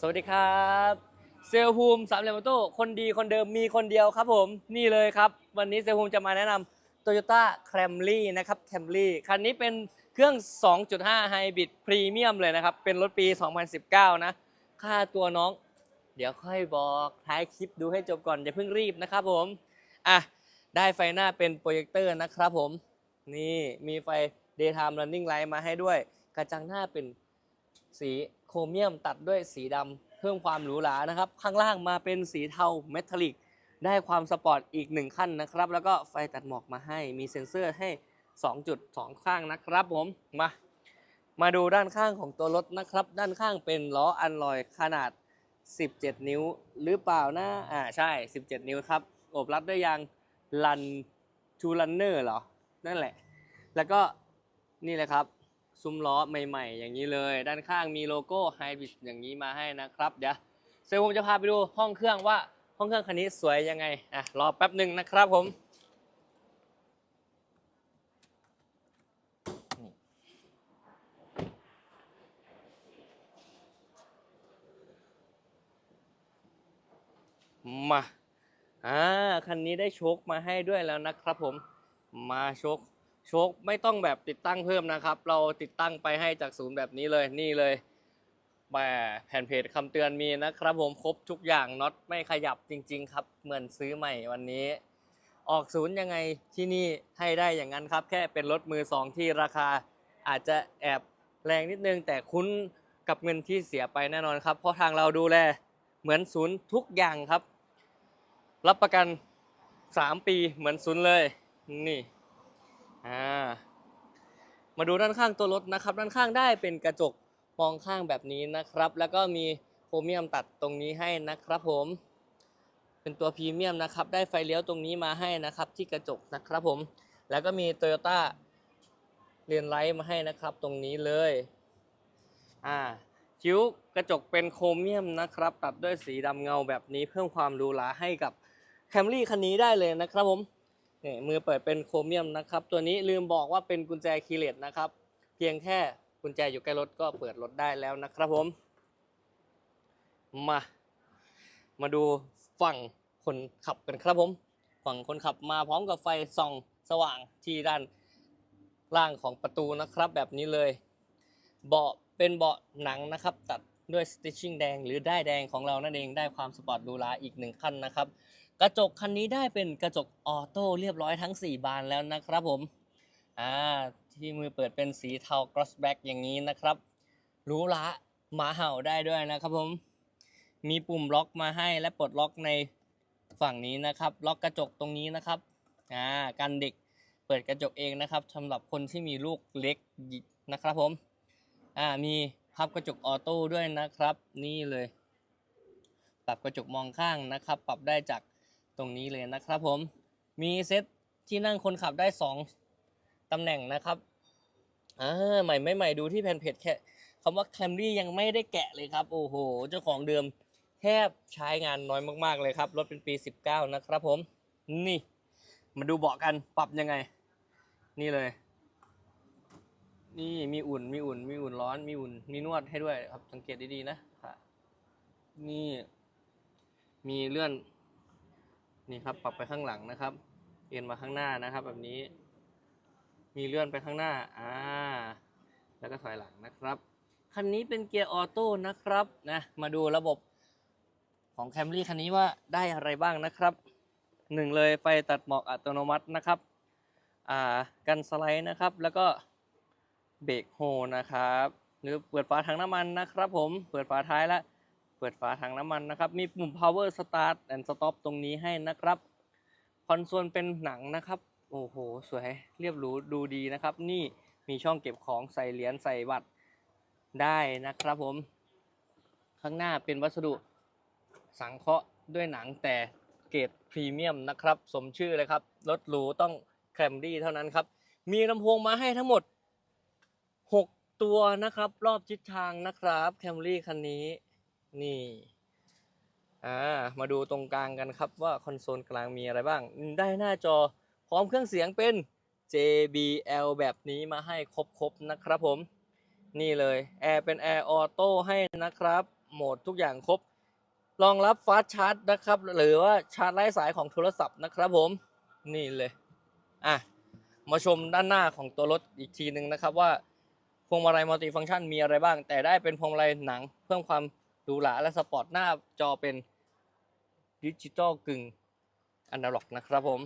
สวัสดีครับเซลลภูมิสามเหลี่ยมออโต้คนดีคนเดิมมีคนเดียวครับผมนี่เลยครับ วันนี้เซลลภูมิจะมาแนะนำ Toyota Camry นะครับ Camry คันนี้เป็นเครื่อง 2.5 Hybrid Premium เลยนะครับ เป็นรถปี 2019 นะ ค่าตัวน้อง เดี๋ยวค่อยบอกท้ายคลิปดูให้จบก่อนอย่าเพิ่งรีบนะครับผมอะได้ไฟหน้าเป็นโปรเจคเตอร์นะครับผม นี่มีไฟ daytime running light มาให้ด้วย กระจังหน้าเป็นสี โครเมียมตัดด้วยสีดำเพิ่มความหรูหรานะครับ ข้างล่างมาเป็นสีเทาเมทัลลิก ได้ความสปอร์ตอีกหนึ่งขั้นนะครับ แล้วก็ไฟตัดหมอกมาให้มีเซ็นเซอร์ให้ 2 จุด 2 ข้างนะครับผมมามาดูด้านข้างของตัวรถนะครับ ด้านข้างเป็นล้ออันลอยขนาด 17 นิ้วหรือเปล่านะอ่าใช่ 17 นิ้วครับโอบรัดด้วยยางลันทูลันเนอร์เหรอ นั่นแหละ แล้วก็นี่เลยครับ ซุ้มล้อใหม่ๆ อย่างนี้เลย ด้านข้างมีโลโก้ไฮบริดอย่างนี้มาให้นะครับ เดี๋ยวเซลลผมจะพาไปดูห้องเครื่องว่าห้องเครื่องคันนี้สวยยังไงอะรอแป๊บหนึ่งนะครับผมมาอ่าคันนี้ได้โชคมาให้ด้วยแล้วนะครับผม มาโชค โชคไม่ต้องแบบติดตั้งเพิ่มนะครับ เราติดตั้งไปให้จากศูนย์แบบนี้เลยนี่เลยแหมแผ่นเพจคำเตือนมีนะครับ ผมครบทุกอย่างน็อตไม่ขยับจริง ๆ ครับ เหมือนซื้อใหม่วันนี้ ออกศูนย์ยังไงที่นี่ให้ได้อย่างนั้นครับ แค่เป็นรถมือสองที่ราคา อาจจะแอบแรงนิดนึง แต่คุ้นกับเงินที่เสียไปแน่นอนครับ เพราะทางเราดูแลเหมือนศูนย์ทุกอย่างครับ รับประกัน 3 ปีเหมือนศูนย์เลยนี่ อ่ามาดูด้านข้างตัวรถนะครับ ด้านข้างได้เป็นกระจกมองข้างแบบนี้นะครับ แล้วก็มีโครเมียมตัดตรงนี้ให้นะครับผม เป็นตัวพรีเมียมนะครับ ได้ไฟเลี้ยวตรงนี้มาให้นะครับ ที่กระจกนะครับผม แล้วก็มี Toyota เรียนไลท์มาให้นะครับ ตรงนี้เลย อ่าคิ้วกระจกเป็นโครเมียมนะครับ ตัดด้วยสีดำเงาแบบนี้เพิ่มความหรูหราให้กับแคมรี่คันนี้ได้เลยนะครับผม นี่มือเปิดเป็นโครเมียมนะครับ ตัวนี้ลืมบอกว่าเป็นกุญแจคีเลสนะครับ เพียงแค่กุญแจอยู่ใกล้รถก็เปิดรถได้แล้วนะครับผม มา มาดูฝั่งคนขับกันครับผม ฝั่งคนขับมาพร้อมกับไฟส่องสว่างที่ด้านล่างของประตูนะครับ แบบนี้เลย เบาะเป็นเบาะหนังนะครับ ตัดด้วยสติชชิ่งแดงหรือได้แดงของเรานั่นเองได้ความสปอร์ตหรูหราอีกหนึ่งขั้นนะครับ กระจกคันนี้ได้เป็นกระจกออโต้เรียบร้อยทั้ง 4 บานแล้วนะครับผมอ่าที่มือเปิดเป็นสีเทา cross back อย่างนี้นะครับหรูหราหมาเห่าได้ด้วยนะครับผมมีปุ่มล็อกมาให้และปลดล็อกในฝั่งนี้นะครับ ล็อกกระจกตรงนี้นะครับอ่ากันเด็กเปิดกระจกเองนะครับสำหรับคนที่มีลูกเล็กนะครับผมอ่ามีพับกระจกออโต้ด้วยนะครับ นี่เลย ปรับกระจกมองข้างนะครับ ปรับได้จาก ตรงนี้เลยนะครับผมมีเซตที่นั่งคนขับได้ 2 ตำแหน่งนะครับอ่าใหม่ไม่ใหม่ดูที่แผ่นเพจแค่คำว่า Camry ยังไม่ได้แกะเลยครับ โอ้โห เจ้าของเดิมแทบใช้งานน้อยมากๆเลยครับ รถเป็นปี 19 นะครับผม นี่ มาดูเบาะกันปรับยังไง นี่เลย นี่มีอุ่นมีอุ่น มีอุ่นร้อน มีอุ่น มีนวดให้ด้วยครับ สังเกตดีๆนะครับนี่ มีเลื่อน นี่ครับ ปรับไปข้างหลังนะครับ เอ็นมาข้างหน้านะครับ แบบนี้ มีเลื่อนไปข้างหน้า อ่า แล้วก็ถอยหลังนะครับ คันนี้เป็นเกียร์ออโต้นะครับ นะ มาดูระบบของแคมรี่คันนี้ว่าได้อะไรบ้างนะครับหนึ่งเลยไฟตัดหมอกอัตโนมัตินะครับ อ่า กันสไลด์นะครับ แล้วก็เบรกโฮนะครับ หรือเปิดฝาถังน้ำมันนะครับผม เปิดฝาท้ายและ เปิดฝาถังน้ำมันนะครับ มีปุ่ม power start and stop ตรงนี้ให้นะครับ คอนโซลเป็นหนังนะครับ โอ้โห สวย เรียบหรูดูดีนะครับ นี่มีช่องเก็บของใส่เหรียญใส่บัตรได้นะครับผม ข้างหน้าเป็นวัสดุสังเคราะห์ด้วยหนังแต่เกรดพรีเมียมนะครับ สมชื่อเลยครับ รถหรูต้องแคมรี่เท่านั้นครับ มีลำโพงมาให้ทั้งหมด 6 ตัวนะครับ รอบทิศทางนะครับแคมรี่คันนี้ นี่อ่ามาดูตรงกลางกันครับว่าคอนโซลกลางมีอะไรบ้าง ได้หน้าจอพร้อมเครื่องเสียงเป็น JBL แบบนี้มาให้ครบๆนะครับผม นี่เลยแอร์เป็นแอร์ออโต้ให้นะครับ โหมดทุกอย่างครบ รองรับฟาสชาร์จนะครับ หรือว่าชาร์จไร้สายของโทรศัพท์นะครับผม นี่เลย อะ มาชมด้านหน้าของตัวรถอีกทีหนึ่งนะครับว่าพวงมาลัยมัลติฟังก์ชันมีอะไรบ้าง แต่ได้เป็นพวงมาลัยหนังเพิ่มความ หรูหราและสปอร์ตหน้าจอเป็นดิจิตอลกึ่งอนาล็อกนะครับผม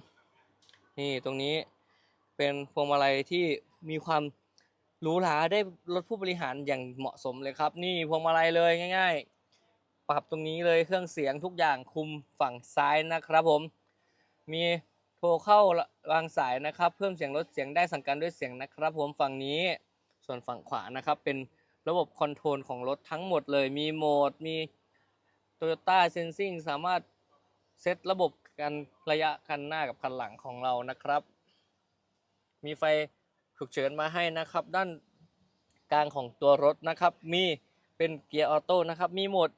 นี่ตรงนี้เป็นพวงมาลัยที่มีความหรูหราได้รถผู้บริหารอย่างเหมาะสมเลยครับ นี่พวงมาลัยเลยง่าย ๆ ปรับตรงนี้เลยเครื่องเสียงทุกอย่างคุมฝั่งซ้ายนะครับผม มีโทรเข้าวางสายนะครับ เพิ่มเสียงลดเสียงได้สั่งการด้วยเสียงนะครับ ผมฝั่งนี้ส่วนฝั่งขวานะครับเป็น ระบบคอนโทรลของรถทั้งหมดเลย มีโหมด มี Toyota Sensing สามารถเซตระบบการระยะคันหน้ากับคันหลังของเรานะครับ มีไฟฉุกเฉินมาให้นะครับ ด้านกลางของตัวรถนะครับ มีเป็นเกียร์ออโต้นะครับ มีโหมด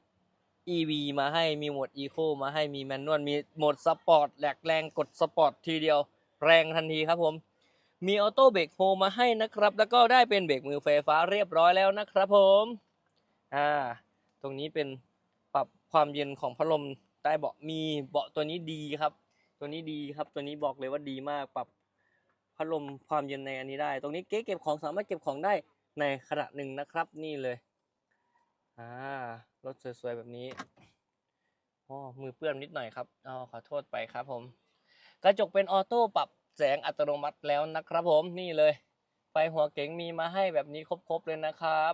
EV มาให้ มีโหมด Eco มาให้ มีแมนนวล มีโหมดสปอร์ตแหลกแรงกดสปอร์ตทีเดียว แรงทันทีครับผม มีออโต้เบรกโฮมาให้นะครับ แล้วก็ได้เป็นเบรกมือไฟฟ้าเรียบร้อยแล้วนะครับผมอ่าตรงนี้เป็นปรับความเย็นของพัดลมใต้เบาะมีเบาะตัวนี้ดีครับ ตัวนี้ดีครับ ตัวนี้บอกเลยว่าดีมากปรับพัดลมความเย็นในอันนี้ได้ ตรงนี้เก๊เก็บของสามารถเก็บของได้ในขณะหนึ่งนะครับนี่เลยอ่ารถสวยๆแบบนี้อ๋อมือเปื้อนนิดหน่อยครับอ๋อขอโทษไปครับผม กระจกเป็นออโต้ปรับ แสงอัตโนมัติแล้วนะครับผมนี่เลย ไฟหัวเก๋งมีมาให้แบบนี้ครบๆเลยนะครับ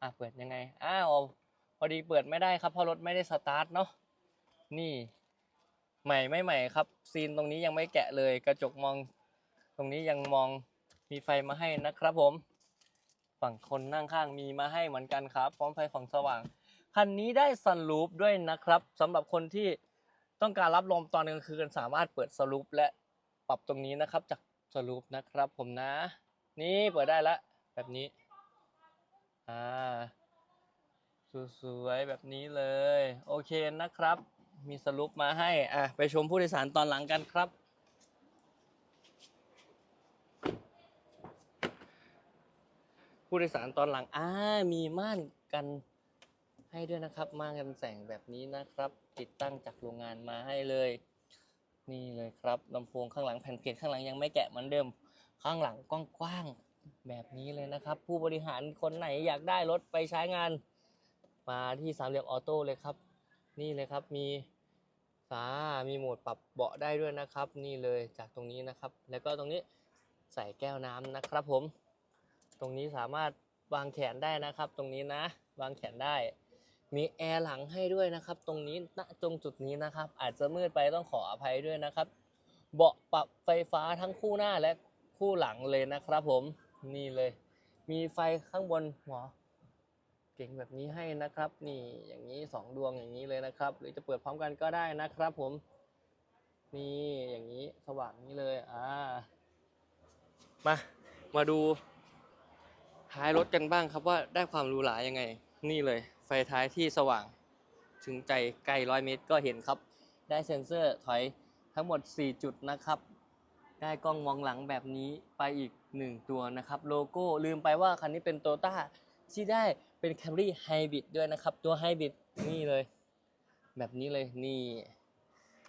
อะเปิดยังไงอ้าวพอดีเปิดไม่ได้ครับเพราะรถไม่ได้สตาร์ทเนาะนี่ใหม่ไม่ใหม่ครับ ซีนตรงนี้ยังไม่แกะเลย กระจกมอง ตรงนี้ยังมองมีไฟมาให้นะครับผม ฝั่งคนนั่งข้างมีมาให้เหมือนกันครับ พร้อมไฟของสว่างคันนี้ได้ซันรูฟด้วยนะครับสำหรับคนที่ต้องการรับลมตอนกลางคืนสามารถเปิดสรูฟและ ปรับตรงนี้นะครับจากสรูฟนะครับผมนะ นี่เปิดได้แล้วแบบนี้อ่าสวยๆแบบนี้เลย โอเคนะครับ มีสรุปมาให้อะไปชมผู้โดยสารตอนหลังกันครับ ผู้โดยสารตอนหลังอ่ามีม่านกันให้ด้วยนะครับม่านกันแสงแบบนี้นะครับ ติดตั้งจากโรงงานมาให้เลย นี่เลยครับลำโพงข้างหลังแผ่นเกล็ดข้างหลังยังไม่แกะเหมือนเดิม ข้างหลังกว้างๆแบบนี้เลยนะครับ ผู้บริหารคนไหนอยากได้รถไปใช้งาน มาที่สามเหลี่ยมออโต้เลยครับ นี่เลยครับมีฟ้ามีโหมดปรับเบาะได้ด้วยนะครับ นี่เลยจากตรงนี้นะครับ แล้วก็ตรงนี้ใส่แก้วน้ำนะครับผม ตรงนี้สามารถวางแขนได้นะครับ ตรงนี้นะ วางแขนได้ มีแอร์หลังให้ด้วยนะครับ ตรงนี้ณตรงจุดนี้นะครับ อาจจะมืดไปต้องขออภัยด้วยนะครับ เบาะปรับไฟฟ้าทั้งคู่หน้าและคู่หลังเลยนะครับผมนี่เลย มีไฟข้างบนหัวเก่งแบบนี้ให้นะครับ นี่อย่างนี้สองดวงอย่างนี้เลยนะครับ หรือจะเปิดพร้อมกันก็ได้นะครับผม นี่อย่างนี้สว่างนี้เลยอ่ามามาดูท้ายรถกันบ้างครับว่าได้ความหรูหรายังไง นี่เลย ฟท้ายที่สว่าง ถึงใจไกลร้อยเมตรก็เห็นครับ ได้เซ็นเซอร์ถอยทั้งหมด 4 จุดนะครับ ได้กล้องมองหลังแบบนี้ไปอีก 1 ตัวนะครับ โลโก้ลืมไปว่าคันนี้เป็นโตต้าที่ได้เป็น Camry Hybrid ด้วยนะครับ ตัว Hybrid นี่เลย แบบนี้เลยนี่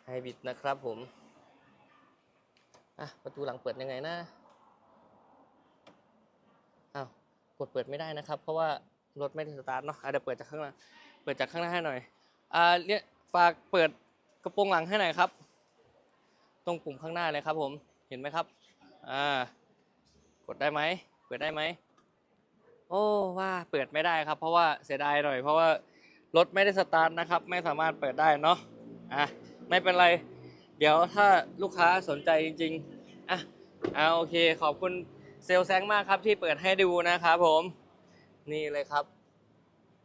Hybrid นะครับผมอะประตูหลังเปิดยังไงนะอ้าวกดเปิดไม่ได้นะครับ เพราะว่า รถไม่ได้สตาร์ทเนาะเดี๋ยวเปิดจากข้างหลังเปิดจากข้างหน้าให้หน่อยอ่าเนี่ยฝากเปิดกระโปรงหลังให้หน่อยครับ ตรงปุ่มข้างหน้าเลยครับผมเห็นไหมครับอ่ากดได้ไหมเปิดได้ไหมโอ้ว่าเปิดไม่ได้ครับ เพราะว่าเสียดายหน่อย เพราะว่ารถไม่ได้สตาร์ทนะครับ ไม่สามารถเปิดได้เนาะอะไม่เป็นไร เดี๋ยวถ้าลูกค้าสนใจจริง ๆอะอ่าโอเคขอบคุณเซลลแซงมากครับที่เปิดให้ดูนะครับผม นี่เลยครับ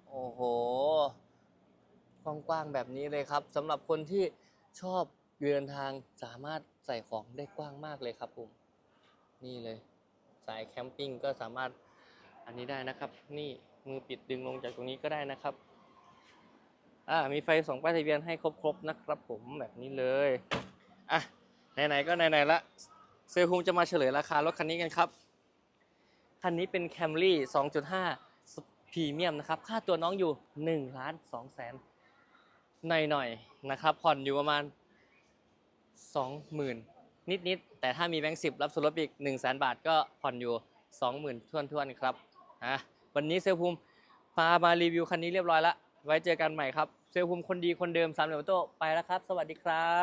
โอ้โหกว้างๆแบบนี้เลยครับสำหรับคนที่ชอบเดินทางสามารถใส่ของได้กว้างมากเลยครับผมนี่เลย สายแคมปิ้งก็สามารถอันนี้ได้นะครับ นี่มือปิดดึงลงจากตรงนี้ก็ได้นะครับอ่ามีไฟสองป้ายทะเบียนให้ครบๆนะครับ ผมแบบนี้เลยอะไหนๆก็ไหนๆละเซลลคุงจะมาเฉลยราคารถคันนี้กันครับ คันนี้เป็น Camry 2.5 พรีเมียมนะครับ ค่าตัวน้องอยู่1ล้าน2แสนหน่อยๆนะครับ ผ่อนอยู่ประมาณ 20,000 นิดๆแต่ถ้ามีแบงค์สิบรับส่วนลดอีก1 0 0 0 0 0บาทก็ผ่อนอยู่ 20,000ทวนๆครับอะวันนี้เซลภูมิพามารีวิวคันนี้เรียบร้อยแล้ว ไว้เจอกันใหม่ครับ เซลลภูมิคนดีคนเดิมสามเหลี่ยมโต้ไปแล้วครับ สวัสดีครับ